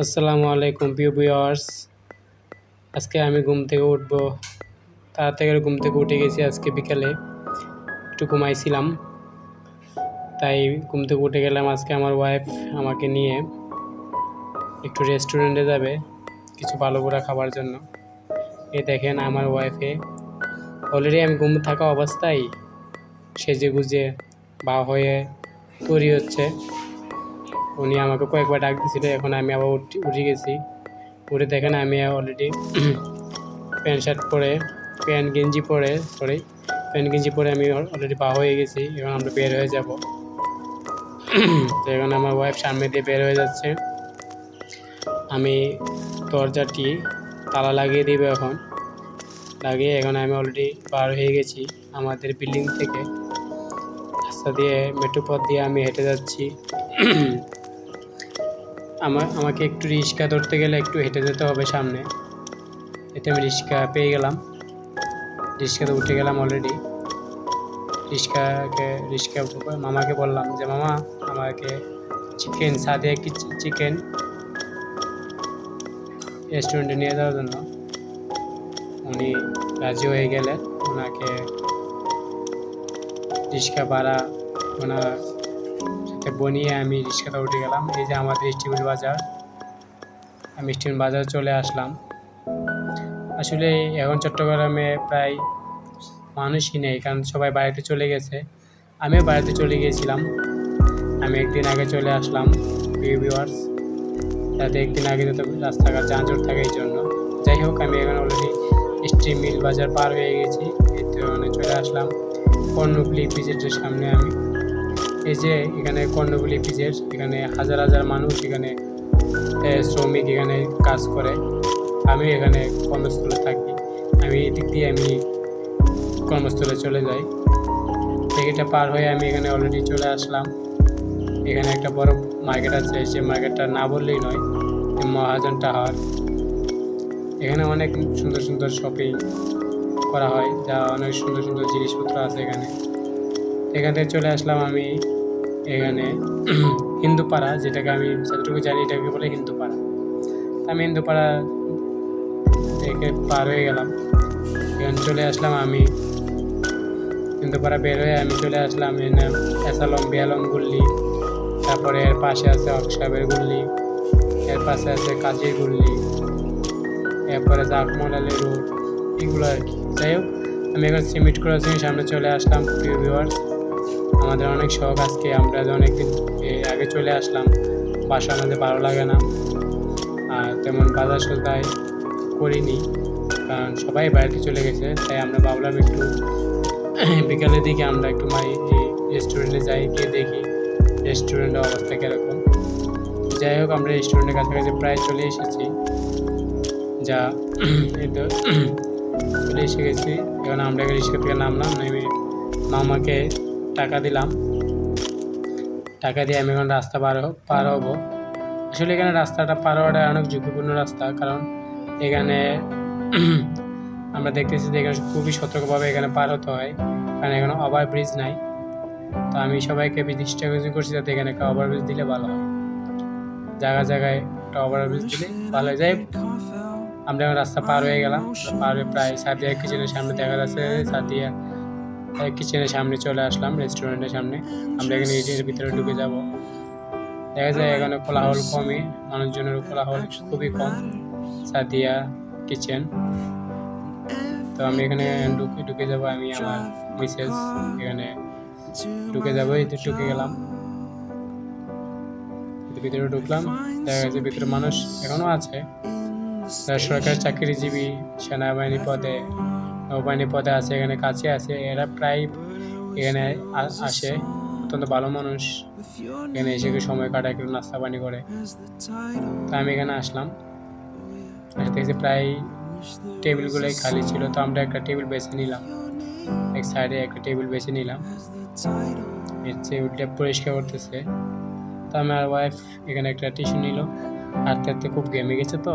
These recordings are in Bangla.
আসসালামু আলাইকুম, প্রিয় ভিউয়ার্স আজকে আমি ঘুম থেকে উঠবো। তাড়াতাড়ি ঘুম থেকে উঠে গেছি আজকে বিকালে। একটু ঘুমাইছিলাম। তাই ঘুম থেকে উঠে গেলাম আজকে আমার ওয়াইফ আমাকে নিয়ে। একটু রেস্টুরেন্টে যাবে কিছু ভালো করে খাবার জন্য। এ দেখেন আমার ওয়াইফে অলরেডি আমি ঘুম থাকা অবস্থায় সেজে গুজে বা হয়ে তৈরি হচ্ছে। উনি আমাকে কয়েকবার ডাক দিয়েছিল, এখন আমি আবার উঠে গেছি। উঠে দেখেন আমি অলরেডি প্যান্ট শার্ট পরে, প্যান্ট, গেঞ্জি পরে সরি প্যান্ট, গেঞ্জি পরে আমি অলরেডি পা হয়ে গেছি, এখন আমরা বের হয়ে যাব। তো এখন আমার ওয়াইফ সামনে দিয়ে বের হয়ে যাচ্ছে। আমি দরজাটি তালা লাগিয়ে দিব এখন। লাগিয়ে এখন আমি অলরেডি বার হয়ে গেছি আমাদের বিল্ডিং থেকে। রাস্তা দিয়ে মেট্রো পথ দিয়ে আমি হেঁটে যাচ্ছি। আমার, আমাকে একটু রিক্সা ধরতে গেলে একটু হেঁটে যেতে হবে সামনে। এতে আমি রিক্সা পেয়ে গেলাম। রিক্সাতে উঠে গেলাম অলরেডি রিক্সাকে, রিক্সা মামাকে বললাম যে, মামা, আমাকে চিকেন সাথে কি চিকেন রেস্টুরেন্টে নিয়ে যাওয়ার জন্য। উনি রাজি হয়ে গেলেন। ওনাকে রিক্সা ভাড়া ওনার সাথে বনিয়ে আমি রিক্সাতে উঠে গেলাম। এই যে আমাদের স্টিমেল বাজার। আমি স্টিমেল বাজার চলে আসলাম। আসলে এখন চট্টগ্রামে প্রায় মানুষই নেই, কারণ সবাই বাড়িতে চলে গেছে। আমিও বাড়িতে চলে গিয়েছিলাম। আমি একদিন আগে চলে আসলাম ভিউয়ার্স যাতে একদিন আগে যাতে রাস্তাঘাট যানজট থাকে এই জন্য। যাই হোক, আমি এখন অলরেডি স্টিম মিল বাজার পার হয়ে গেছি। এই চলে আসলাম। কর্ণফুলি পিজেটের সামনে আমি। এই যে এখানে কর্ণফুলি পিজের এখানে হাজার হাজার মানুষ, এখানে শ্রমিক এখানে কাজ করে। আমি এখানে কর্মস্থলে থাকি। আমি এদিক দিয়ে আমি কর্মস্থলে চলে যাই। টিকিটটা পার হয়ে আমি এখানে অলরেডি চলে আসলাম। এখানে একটা বড় মার্কেট আছে, যে মার্কেটটা না বললেই নয় মহাজন টাওয়ার। এখানে অনেক সুন্দর সুন্দর শপিং করা হয়, যা অনেক সুন্দর সুন্দর জিনিসপত্র আছে এখানে। এখান থেকে চলে আসলাম আমি এখানে হিন্দুপাড়া, যেটাকে আমি যতটুকু জানি এটাকে বলে হিন্দুপাড়া। আমি হিন্দুপাড়া থেকে পার হয়ে গেলাম। এখানে চলে আসলাম আমি। হিন্দুপাড়া বের হয়ে আমি চলে আসলাম এখানে এসালম, বিয়ালম গুল্লি। তারপরে এর পাশে আছে অক্সাবের গুল্লি। এর পাশে আছে কাজীর গুল্লি। এরপরে জাকমল আলী রোড এগুলো আর কি। যাই হোক, আমি এখন সিমিট ক্রসিং সামনে চলে আসলাম ভিউয়ার্স আমাদের অনেক শখ আজকে, আমরা অনেকদিন আগে চলে আসলাম বাসা আমাদের ভালো লাগে না। আর তেমন বাজার সদাই করিনি, কারণ সবাই বাড়িতে চলে গেছে, তাই আমরা ভাবলাম একটু বিকালের দিকে আমরা একটু মাই রেস্টুরেন্টে যাই, গিয়ে দেখি রেস্টুরেন্টের অবস্থা কীরকম। যাই হোক, আমরা রেস্টুরেন্টের কাছাকাছি প্রায় চলে এসেছি। যা তো চলে এসে গেছি। এখন আমরা রিক্সা থেকে নামলাম, নেমে মামাকে টাকা দিলাম। টাকা দিয়ে আমি এখন রাস্তা পার পার হব। আসলে এখানে রাস্তাটা পার হওয়াটা অনেক ঝুঁকিপূর্ণ রাস্তা কারণ এখানে আমরা দেখতেছি যে এখানে খুবই সতর্কভাবে এখানে পার হতে হয় কারণ এখানে ওভার ব্রিজ নাই। তো আমি সবাইকে বিদিষ্টা করছি যাতে এখানে একটা ওভার ব্রিজ দিলে ভালো হয়। জায়গায় জায়গায় একটা ওভার ব্রিজ দিলে ভালো হয়ে। হোক, আমরা এখন রাস্তা পার হয়ে গেলাম। পার হয়ে প্রায় সাদিয়া কিচেনের সামনে দেখা যাচ্ছে সাদিয়া কিচেনের সামনে চলে আসলাম রেস্টুরেন্টের সামনে। আমরা এখানে এর ভিতরে ঢুকে যাব। দেখা যায় এখানে কোলাহল কমই মানুষজনের কোলাহল খুবই কম। সাদিয়া কিচেন। তো আমি এখানে ঢুকে ঢুকে যাব, আমি, আমার মিসেস এখানে ঢুকে যাব, এই তো ঢুকে গেলাম। ভিতরে ঢুকলাম, দেখা গেছে ভিতরে মানুষ এখনও আছে। সরকারি চাকরিজীবী, সেনাবাহিনী পদে নৌবাহিনী পদে আছে, এখানে কাছে আছে, এরা প্রায় এখানে আসে। অত্যন্ত ভালো মানুষ। এখানে এসে একটু সময় কাটায়, একটু নাস্তা পানি করে। তা আমি এখানে আসলাম। এসে দেখছি প্রায় টেবিলগুলোই খালি ছিল, তো আমরা একটা টেবিল বেছে নিলাম। এক সাইডে একটা টেবিল বেছে নিলাম। এর টেবিলটা পরিষ্কার করতেছে। তো আমার ওয়াইফ এখানে একটা টিস্যু নিল। হাঁটতে হাঁটতে খুব গেমে গেছে তো।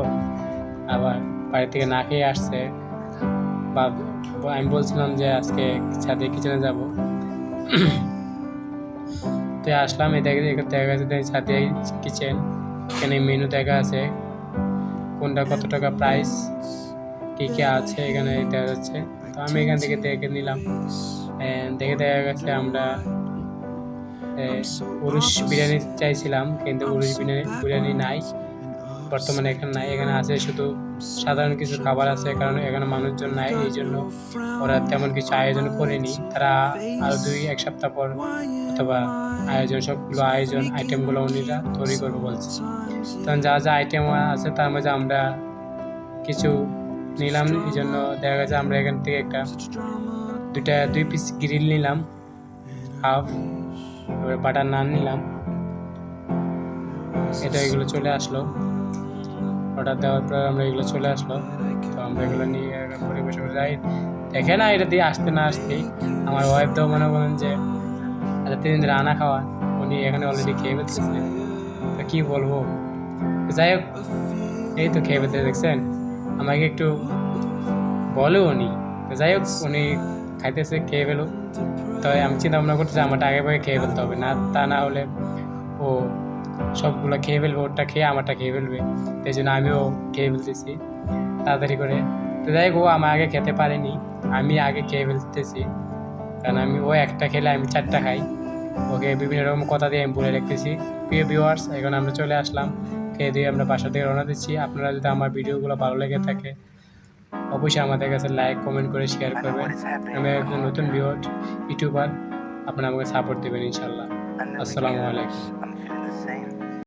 আবার বাড়ি থেকে না খেয়ে আসছে। বা আমি বলছিলাম যে আজকে ছাদে কিচেনে যাব। তো আসলাম, এই দেখে দেখা গেছে ছাদে কিচেন। এখানে মেনু দেখা আছে, কোনটা কত টাকা প্রাইস কী কী আছে এখানে দেখা যাচ্ছে। তো আমি এখান থেকে দেখে নিলাম। দেখে দেখা গেছে আমরা উরুশ বিরিয়ানি চাইছিলাম, কিন্তু উরুশ বিরিয়ানি বিরিয়ানি নাই। বর্তমানে এখানে নাই। এখানে আছে শুধু সাধারণ কিছু খাবার আছে, কারণ এখানে মানুষজন নাই, এই জন্য ওরা তেমন কিছু আয়োজন করেনি। তারা আরও দুই, এক সপ্তাহ পর অথবা আয়োজন, সবগুলো আয়োজন আইটেমগুলো উনিরা তৈরি করবে বলছে। তখন যা যা আইটেম আছে তার মধ্যে আমরা কিছু নিলাম। এই জন্য দেখা গেছে আমরা এখান থেকে একটা দুইটা, দুই পিস গ্রিল নিলাম হাফ এবার বাটার নান নিলাম। এটা এগুলো চলে আসলো। অর্ডার দেওয়ার পর আমরা এগুলো চলে আসলো তো আমরা এগুলো নিয়ে পরে বসে বসে যাই। দেখে না, এটা দিয়ে আসতে না আসতেই আমার ওয়াইফ তো মনে করেন যে আচ্ছা তিন দিন রান্না খাওয়া। উনি এখানে অলরেডি খেয়ে ফেলতেছে। তো কী বলব? যাই হোক, এই তো খেয়ে ফেলতে দেখছেন? আমাকে একটু বলে উনি। তো যাই হোক, উনি খাইতেছে, খেয়ে ফেলো তো আমি চিন্তা ভাবনা করতেছি, আমারটা আগে ভাগে খেয়ে ফেলতে হবে। না, তা না হলে ও সবগুলো খেয়ে ফেলবে ওরটা খেয়ে আমারটা খেয়ে ফেলবে। তাই জন্য আমিও খেয়ে ফেলতেছি তাড়াতাড়ি করে। তো যাই ও আমার আগে খেতে পারেনি আমি আগে খেয়ে ফেলতেছি। কারণ আমি ও একটা খেলে আমি চারটা খাই। ওকে বিভিন্ন রকম কথা দিয়ে আমি বলে রাখতেছি প্রিয় ভিউয়ার্স এখন আমরা চলে আসলাম। খেয়ে দিয়ে আমরা বাসা থেকে রওনা দিচ্ছি। আপনারা যদি আমার ভিডিওগুলো ভালো লেগে থাকে অবশ্যই আমাদের কাছে লাইক কমেন্ট করে শেয়ার করবেন। আমি একজন নতুন ভিউয়ার ইউটিউবার আপনারা আমাকে সাপোর্ট দেবেন ইনশাল্লাহ আসসালামু আলাইকুম।